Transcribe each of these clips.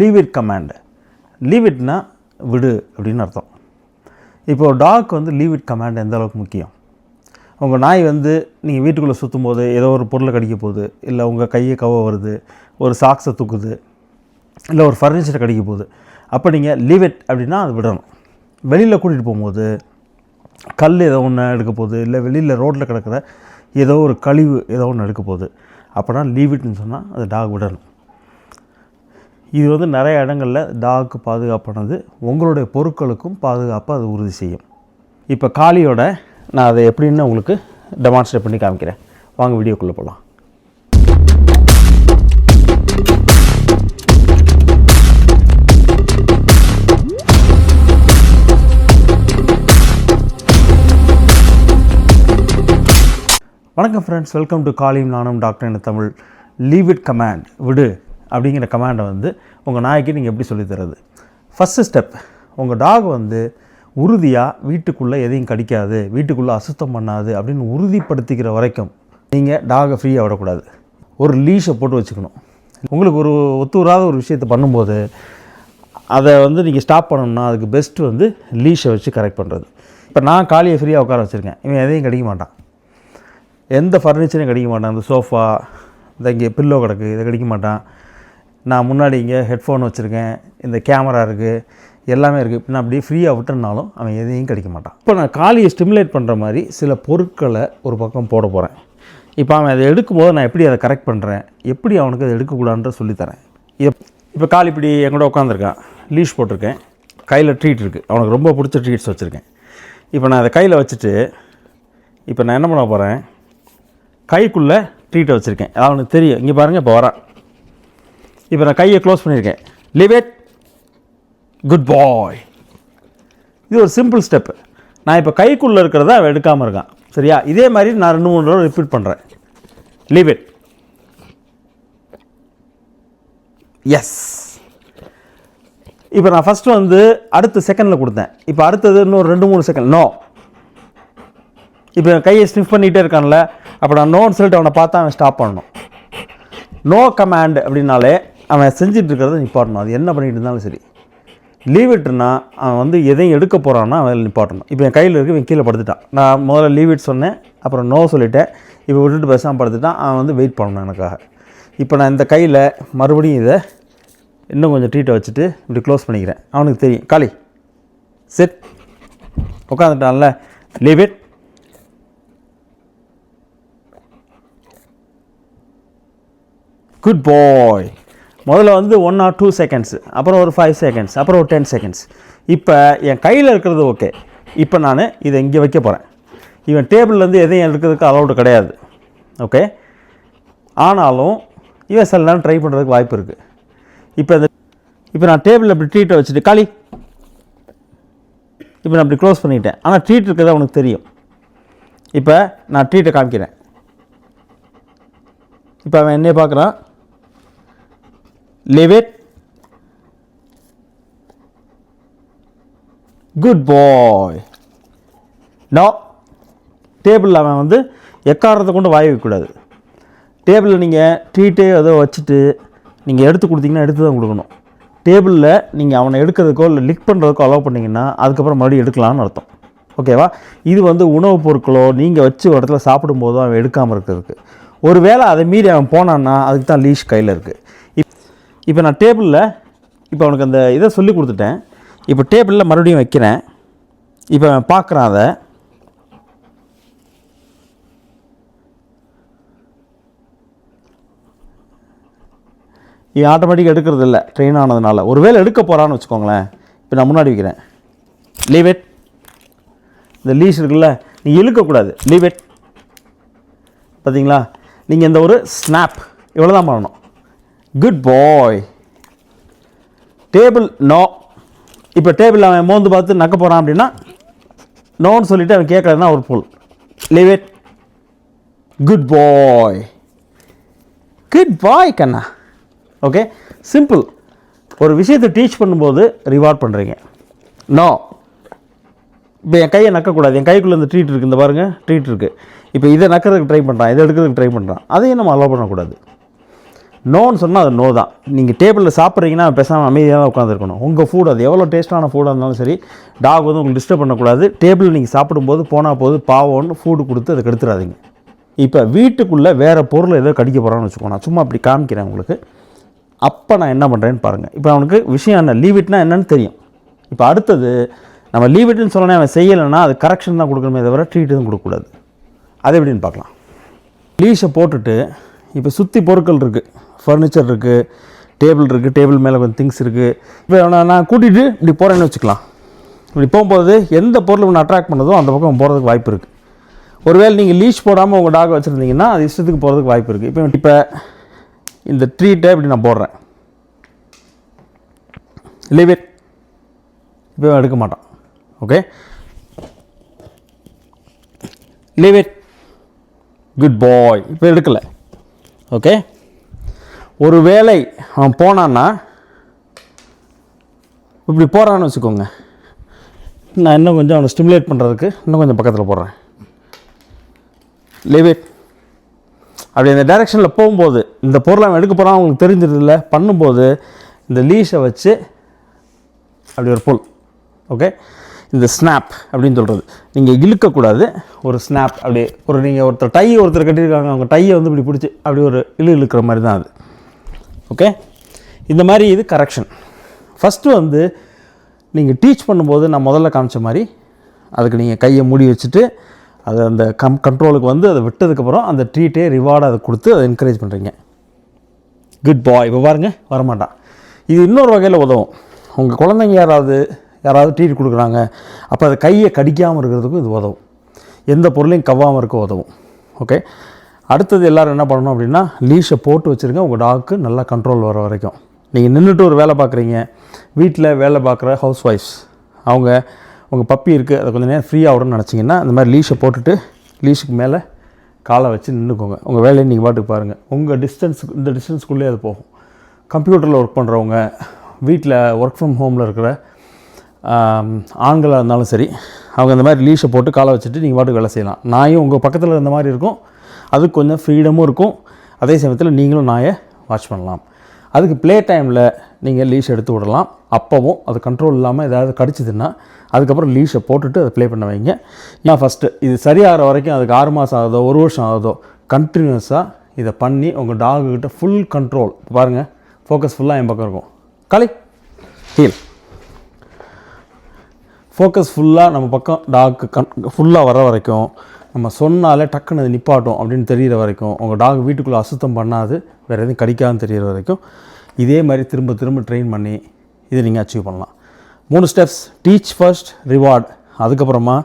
Leave it command leave இட்னா விடு அப்படின்னு அர்த்தம். இப்போ டாக் வந்து லீவ் இட் கமாண்ட் எந்த அளவுக்கு முக்கியம்? உங்கள் நாய் வந்து நீங்கள் வீட்டுக்குள்ளே சுற்றும் போது ஏதோ ஒரு பொருளை கடிக்க போகுது இல்லை உங்கள் கையை கவ வருது ஒரு சாக்ஸை தூக்குது இல்லை ஒரு ஃபர்னிச்சரை கடிக்க போகுது. அப்போ நீங்கள் லீவ் இட் அப்படின்னா அது விடணும். வெளியில் கூட்டிகிட்டு போகும்போது கல் ஏதோ ஒன்று எடுக்க போகுது இல்லை வெளியில் ரோட்டில் கிடக்கிற ஏதோ ஒரு கழிவு ஏதோ ஒன்று எடுக்க போகுது. அப்போனா லீவ் இட்னு சொன்னால் அது டாக் விடணும். இது வந்து நிறைய இடங்களில் டாக்கு பாதுகாப்பானது. உங்களுடைய பொருட்களுக்கும் பாதுகாப்பாக அது உறுதி செய்யும். இப்போ காளியோட நான் அதை எப்படின்னு உங்களுக்கு டெமான்ஸ்ட்ரேட் பண்ணி காமிக்கிறேன். வாங்க வீடியோக்குள்ளே போகலாம் வணக்கம் ஃப்ரெண்ட்ஸ் வெல்கம் டு காலியும் நானும் டாக்டர் என்ன தமிழ். லீவ் இட் கமாண்ட் விடு. அப்படிங்கிற கமாண்டை வந்து உங்கள் நாய்க்கு நீங்கள் எப்படி சொல்லித் தர்றது? ஃபஸ்ட்டு ஸ்டெப் உங்கள் டாக் வந்து உறுதியாக வீட்டுக்குள்ளே எதையும் கடிக்காது வீட்டுக்குள்ளே அசுத்தம் பண்ணாது அப்படின்னு உறுதிப்படுத்திக்கிற வரைக்கும் நீங்கள் டாகை ஃப்ரீயாக விடக்கூடாது. ஒரு லீஷை போட்டு வச்சுக்கணும். உங்களுக்கு ஒரு ஒத்துவராத ஒரு விஷயத்தை பண்ணும்போது அதை வந்து நீங்கள் ஸ்டாப் பண்ணணும்னா அதுக்கு பெஸ்ட்டு வந்து லீஷை வச்சு கரெக்ட் பண்ணுறது இப்போ நான் காலியை ஃப்ரீயாக உட்கார வச்சுருக்கேன். இவன் எதையும் கிடைக்க மாட்டான். எந்த ஃபர்னிச்சரையும் கிடைக்க மாட்டான். இந்த சோஃபா இந்த இங்கே பில்லோ கிடக்கு இதை கிடைக்க மாட்டான். நான் முன்னாடி இங்கே ஹெட்ஃபோன் வச்சுருக்கேன் இந்த கேமரா இருக்குது எல்லாமே இருக்குது இப்போ நான் அப்படியே ஃப்ரீயாக விட்டுறனாலும் அவன் எதையும் கிடைக்க மாட்டான். இப்போ நான் காலியை ஸ்டிமுலேட் பண்ணுற மாதிரி சில பொருட்களை ஒரு பக்கம் போட போகிறேன் இப்போ அவன் அதை எடுக்கும்போது நான் எப்படி அதை கரெக்ட் பண்ணுறேன் எப்படி அவனுக்கு அதை எடுக்கக்கூடாதுன்ற சொல்லித்தரேன். எப் இப்போ கால் இப்படி என் கூட உட்காந்துருக்கான். லீஷ் போட்டிருக்கேன். கையில் ட்ரீட் இருக்குது அவனுக்கு ரொம்ப பிடிச்ச ட்ரீட்ஸ் வச்சுருக்கேன். இப்போ நான் அதை கையில் வச்சுட்டு இப்போ நான் என்ன பண்ண போகிறேன் கைக்குள்ளே ட்ரீட்டை வச்சுருக்கேன். அவனுக்கு தெரியும். இங்கே பாருங்கள் இப்போ வரான் இப்போ நான் கையை க்ளோஸ் பண்ணியிருக்கேன். லீவ் இட் குட் பாய் இது ஒரு சிம்பிள் ஸ்டெப்பு நான் இப்போ கைக்குள்ளே இருக்கிறத அவன் எடுக்காமல் இருக்கான். சரியா? இதே மாதிரி நான் ரெண்டு மூணு தடவை ரிப்பீட் பண்ணுறேன் லீவ் இட் எஸ் இப்போ நான் ஃபஸ்ட்டு வந்து அடுத்த செகண்டில் கொடுத்தேன். இப்போ அடுத்தது இன்னொரு ரெண்டு மூணு செகண்ட் நோ இப்போ என் கையை ஸ்னிஃப் பண்ணிகிட்டே இருக்கான்ல அப்போ நான் நோன்னு சொல்லிட்டு அவனை பார்த்தா அவன் ஸ்டாப் பண்ணணும். நோ கமாண்ட் அப்படின்னாலே அவன் செஞ்சுட்டு இருக்கிறத நிப்பாட்டணும் அது என்ன பண்ணிகிட்டு இருந்தாலும் சரி. லீவ் இட்டுனா அவன் வந்து எதையும் எடுக்க போகிறான்னா அவன் நிப்பாட்டணும். இப்போ என் கையில் இருக்கு இவன் கீழே படுத்துட்டான். நான் முதல்ல லீவ் இட் சொன்னேன் அப்புறம் நோ சொல்லிட்டேன். இப்போ விட்டுட்டு பேசாமல் படுத்துட்டான் அவன் வந்து வெயிட் பண்ணணும் எனக்காக. இப்போ நான் இந்த கையில் மறுபடியும் இதை இன்னும் கொஞ்சம் ட்ரீட்டை வச்சுட்டு இப்படி க்ளோஸ் பண்ணிக்கிறேன். அவனுக்கு தெரியும். காலி செட் உட்காந்துட்டான்ல லீவ் இட் குட் பாய் முதல்ல வந்து ஒன் ஆர் டூ செகண்ட்ஸ் அப்புறம் ஒரு ஃபைவ் செகண்ட்ஸ் அப்புறம் ஒரு டென் செகண்ட்ஸ் இப்போ என் கையில் இருக்கிறது ஓகே இப்போ நான் இதை இங்கே வைக்க போகிறேன் இவன் டேபிள்லேருந்து எதையும் எடுக்கிறதுக்கு அலௌடு கிடையாது. ஓகே ஆனாலும் இவன் சில நேரம் ட்ரை பண்ணுறதுக்கு வாய்ப்பு இருக்குது இப்போ இந்த இப்போ நான் டேபிளில் இப்படி ட்ரீட்டை வச்சுட்டு களி இப்போ நான் அப்படி க்ளோஸ் பண்ணிட்டேன். ஆனால் ட்ரீட் இருக்கிறது அவனுக்கு தெரியும். இப்போ நான் ட்ரீட்டை காமிக்கிறேன். இப்போ அவன் என்னைய பார்க்குறான். Leave it. Good boy no டேபிளில் அவன் வந்து எக்காரத்தை கொண்டு வாய் வைக்கக்கூடாது டேபிளில் நீங்கள் ட்ரீட்டே ஏதோ வச்சுட்டு நீங்கள் எடுத்து கொடுத்தீங்கன்னா எடுத்து தான் கொடுக்கணும். டேபிளில் நீங்கள் அவனை எடுக்கிறதுக்கோ இல்லை லிக் பண்ணுறதுக்கோ அலோவ் பண்ணிங்கன்னா அதுக்கப்புறம் மறுபடியும் எடுக்கலாம்னு அர்த்தம். ஓகேவா இது வந்து உணவுப் பொருட்களோ நீங்கள் வச்சு ஒரு இடத்துல சாப்பிடும்போதோ அவன் எடுக்காமல் இருக்கிறதுக்கு. ஒரு வேளை அதை மீறி அவன் போனான்னா அதுக்கு தான் லீஷ் கையில் இருக்குது இப்போ நான் டேபிளில் இப்போ அவனுக்கு அந்த இதை சொல்லி கொடுத்துட்டேன். இப்போ டேபிளில் மறுபடியும் வைக்கிறேன். இப்போ அவன் பார்க்குறான் அதை. இவன் ஆட்டோமேட்டிக் எடுக்கிறது இல்லை. ட்ரெயின் ஆனதுனால. ஒருவேளை எடுக்க போகிறான்னு வச்சுக்கோங்களேன். இப்போ நான் முன்னாடி வைக்கிறேன். லீவ் இட் இந்த லீஸ் இருக்குல்ல நீ இழுக்கக்கூடாது. லீவ் இட் பார்த்தீங்களா? நீங்கள் இந்த ஒரு ஸ்னாப் இவ்வளோ தான் பண்ணணும். குட் பாய் டேபிள் நோ இப்போ டேபிள் அவன் மோந்து பார்த்து நக்க போகிறான் அப்படின்னா நோன்னு சொல்லிட்டு அவன் கேட்கலன்னா ஒரு pull leave it good boy good boy Kanna. Okay simple ஒரு விஷயத்தை டீச் பண்ணும்போது ரிவார்ட் பண்ணுறீங்க நோ இப்போ என் கையை நக்கக்கூடாது. என் கைக்குள்ளே இந்த ட்ரீட் இருக்குது இந்த பாருங்கள் ட்ரீட் இருக்குது இப்போ இதை நக்கிறதுக்கு ட்ரை பண்ணுறான் இதை எடுக்கிறதுக்கு ட்ரை பண்ணுறான் அதையும் நம்ம அலோவ் பண்ணக்கூடாது. நோன்னு சொன்னால் அது நோ தான். நீங்கள் டேபிளில் சாப்பிட்றீங்கன்னா பேசாமல் அமைதியாக தான் உட்காந்துருக்கணும் உங்கள் ஃபுட் அது எவ்வளோ டேஸ்ட்டான ஃபுட்டாக இருந்தாலும் சரி டாக் வந்து உங்களுக்கு டிஸ்டர்ப் பண்ணக்கூடாது. டேபிளில் நீங்கள் சாப்பிடும்போது போனால் போது பாவம்னு ஃபுட்டு கொடுத்து அதை கெடுத்துறாதீங்க. இப்போ வீட்டுக்குள்ளே வேறு பொருள் ஏதோ கடிக்க போகிறான்னு வச்சுக்கோ நான் சும்மா அப்படி காமிக்கிறேன் உங்களுக்கு. அப்போ நான் என்ன பண்ணுறேன்னு பாருங்கள் இப்போ அவனுக்கு விஷயம் என்ன? லீவ் இட்னா என்னன்னு தெரியும். இப்போ அடுத்தது நம்ம லீவ் இட்னு சொன்னோன்னே அவன் செய்யலைன்னா அது கரெக்ஷன் தான் கொடுக்கணுமே தவிர ட்ரீட் எதுவும் கொடுக்கக்கூடாது. அது எப்படின்னு பார்க்கலாம். லீஷை போட்டுட்டு இப்போ சுற்றி பொருட்கள் இருக்குது ஃபர்னிச்சர் இருக்குது டேபிள் இருக்குது டேபிள் மேலே கொஞ்சம் திங்ஸ் இருக்குது இப்போ நான் நான் கூட்டிகிட்டு இப்படி போகிறேன்னு வச்சுக்கலாம். இப்படி போகும்போது எந்த பொருள் ஒன்று அட்ராக்ட் பண்ணதோ அந்த பக்கம் போகிறதுக்கு வாய்ப்பு இருக்குது ஒருவேளை நீங்கள் லீஷ் போடாமல் உங்கள் டாக் வச்சுருந்தீங்கன்னா அது இஷ்டத்துக்கு போகிறதுக்கு வாய்ப்பு இருக்குது இப்போ இப்போ இந்த ட்ரீட்டை இப்படி நான் போடுறேன். லீவ் இட் இப்போ எடுக்க மாட்டான். Okay leave it good boy இப்போ எடுக்கலை. ஓகே ஒரு வேளை அவன் போனான்னா இப்படி போகிறான்னு வச்சுக்கோங்க. நான் இன்னும் கொஞ்சம் அவனை ஸ்டிமுலேட் பண்ணுறதுக்கு இன்னும் கொஞ்சம் பக்கத்தில் போடுறேன். லீவ் இட் அப்படி அந்த டைரெக்ஷனில் போகும்போது இந்த பொருளை அவன் எடுக்க போகிறான் அவங்களுக்கு தெரிஞ்சிருதில்ல பண்ணும்போது இந்த லீஷை வச்சு அப்படி ஒரு புல் ஓகே இந்த ஸ்னாப் அப்படின்னு சொல்கிறது நீங்கள் இழுக்கக்கூடாது. ஒரு ஸ்னாப் அப்படி ஒரு நீங்கள் ஒருத்தர் டை ஒருத்தர் கட்டியிருக்காங்க அவங்க டையை வந்து இப்படி பிடிச்சி அப்படி ஒரு இழு இழுக்கிற மாதிரி தான் அது. ஓகே இந்த மாதிரி இது கரெக்ஷன் ஃபஸ்ட்டு வந்து நீங்கள் டீச் பண்ணும்போது நான் முதல்ல காமிச்ச மாதிரி அதுக்கு நீங்கள் கையை மூடி வச்சுட்டு அது அந்த கம் கண்ட்ரோலுக்கு வந்து அதை விட்டதுக்கப்புறம் அந்த ட்ரீட்டே ரிவார்டை அதை கொடுத்து அதை என்கரேஜ் பண்ணுறீங்க குட் பாய் இப்போ பாருங்கள் வரமாட்டான் இது இன்னொரு வகையில் உதவும். உங்கள் குழந்தைங்க யாராவது யாராவது ட்ரீட் கொடுக்குறாங்க அப்போ அது கையை கடிக்காமல் இருக்கிறதுக்கும் இது உதவும். எந்த பொருளையும் கவ்வாமல் இருக்க உதவும். ஓகே அடுத்தது எல்லோரும் என்ன பண்ணணும் அப்படின்னா லீஷை போட்டு வச்சுருங்க. உங்கள் டாக்கு நல்லா கண்ட்ரோல் வர வரைக்கும். நீங்கள் நின்றுட்டு ஒரு வேலை பார்க்குறீங்க. வீட்டில் வேலை பார்க்குற ஹவுஸ் ஒய்ஃப்ஸ் அவங்க உங்கள் பப்பி இருக்குது அதை கொஞ்சம் நேரம் ஃப்ரீ ஆகணும்னு நினச்சிங்கன்னா இந்த மாதிரி லீஷை போட்டுட்டு லீஷுக்கு மேலே காலை வச்சு நின்றுக்கோங்க உங்கள் வேலையை நீங்கள் பாட்டுக்கு பாருங்கள் உங்கள் டிஸ்டன்ஸுக்கு இந்த டிஸ்டன்ஸ்க்குள்ளே அது போகும். கம்ப்யூட்டரில் ஒர்க் பண்ணுறவங்க வீட்டில் ஒர்க் ஃப்ரம் ஹோமில் இருக்கிற ஆண்களாக இருந்தாலும் சரி அவங்க இந்த மாதிரி லீஷை போட்டு காலை வச்சுட்டு நீங்கள் பாட்டுக்கு வேலை செய்யலாம். நாயும் உங்கள் பக்கத்தில் இருந்த மாதிரி இருக்கும். அது கொஞ்சம் ஃப்ரீடமும் இருக்கும். அதே சமயத்தில் நீங்களும் நாயை வாட்ச் பண்ணலாம். அதுக்கு ப்ளே டைமில் நீங்கள் லீஷ் எடுத்து விடலாம். அப்போவும் அது கண்ட்ரோல் இல்லாமல் ஏதாவது கடிச்சிதுன்னா அதுக்கப்புறம் லீஷை போட்டுட்டு அதை ப்ளே பண்ண வைங்க. நான் ஃபஸ்ட்டு இது சரியாகிற வரைக்கும் அதுக்கு ஆறு மாதம் ஆகுதோ ஒரு வருஷம் ஆகுதோ கண்டினியூஸாக இதை பண்ணி உங்கள் டாகுக்கிட்ட ஃபுல் கண்ட்ரோல் பாருங்கள் ஃபோக்கஸ் ஃபுல்லாக என் பக்கம் இருக்கும். களி ஹீல் ஃபோக்கஸ் ஃபுல்லாக நம்ம பக்கம் டாக்கு கண் ஃபுல்லாக வர வரைக்கும் நம்ம சொன்னாலே டக்குன்னு அது நிப்பாட்டும் அப்படின்னு தெரியிற வரைக்கும் உங்கள் டாக் வீட்டுக்குள்ளே அசுத்தம் பண்ணாது வேறு எதுவும் கடிக்காதுன்னு தெரியிற வரைக்கும் இதே மாதிரி திரும்ப திரும்ப ட்ரெயின் பண்ணி இதை நீங்கள் அச்சீவ் பண்ணலாம். மூணு ஸ்டெப்ஸ் டீச் ஃபர்ஸ்ட் ரிவார்ட் அதுக்கப்புறமா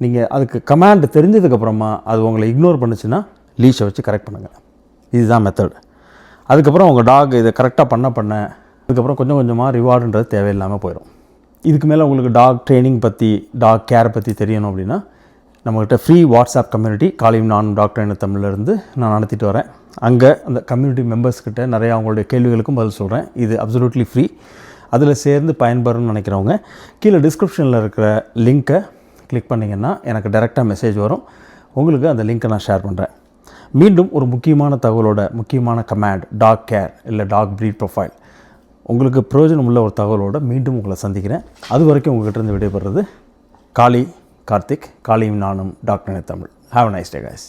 நீங்கள் அதுக்கு கமாண்ட் தெரிஞ்சதுக்கப்புறமா அது உங்களை இக்னோர் பண்ணுச்சுன்னா லீஷை வச்சு கரெக்ட் பண்ணுங்கள் இதுதான் மெத்தட் அதுக்கப்புறம் உங்கள் டாக் இதை கரெக்டாக பண்ண பண்ண அதுக்கப்புறம் கொஞ்சம் கொஞ்சமாக ரிவார்டுன்றது தேவையில்லாமல் போயிடும் இதுக்கு மேலே உங்களுக்கு டாக் ட்ரைனிங் பற்றி டாக் கேர் பற்றி தெரியணும் அப்படின்னா நம்மக்கிட்ட ஃப்ரீ வாட்ஸ்அப் கம்யூனிட்டி காலையும் நானும் டாக்டர் என்ன தமிழ்லேருந்து நான் நடத்திட்டு வரேன். அங்கே அந்த கம்யூனிட்டி மெம்பர்ஸ்கிட்ட நிறையா அவங்களுடைய கேள்விகளுக்கும் பதில் சொல்கிறேன் இது அப்சல்யூட்லி ஃப்ரீ அதில் சேர்ந்து பயன்பெறும்னு நினைக்கிறவங்க கீழே டிஸ்கிரிப்ஷனில் இருக்கிற லிங்க்கை கிளிக் பண்ணிங்கன்னா எனக்கு டைரெக்டாக மெசேஜ் வரும். உங்களுக்கு அந்த லிங்க்கை நான் ஷேர் பண்ணுறேன் மீண்டும் ஒரு முக்கியமான தகவலோட முக்கியமான கமாண்ட் டாக் கேர் இல்லை டாக் ப்ரீட் ப்ரொஃபைல் உங்களுக்கு பிரயோஜனம் உள்ள ஒரு தகவலோட மீண்டும் உங்களை சந்திக்கிறேன். அது வரைக்கும் உங்கள்கிட்ட இருந்து விடைபெறுறது காளி கார்த்திக் காளியும் நானும் doctor Tamil have nice day guys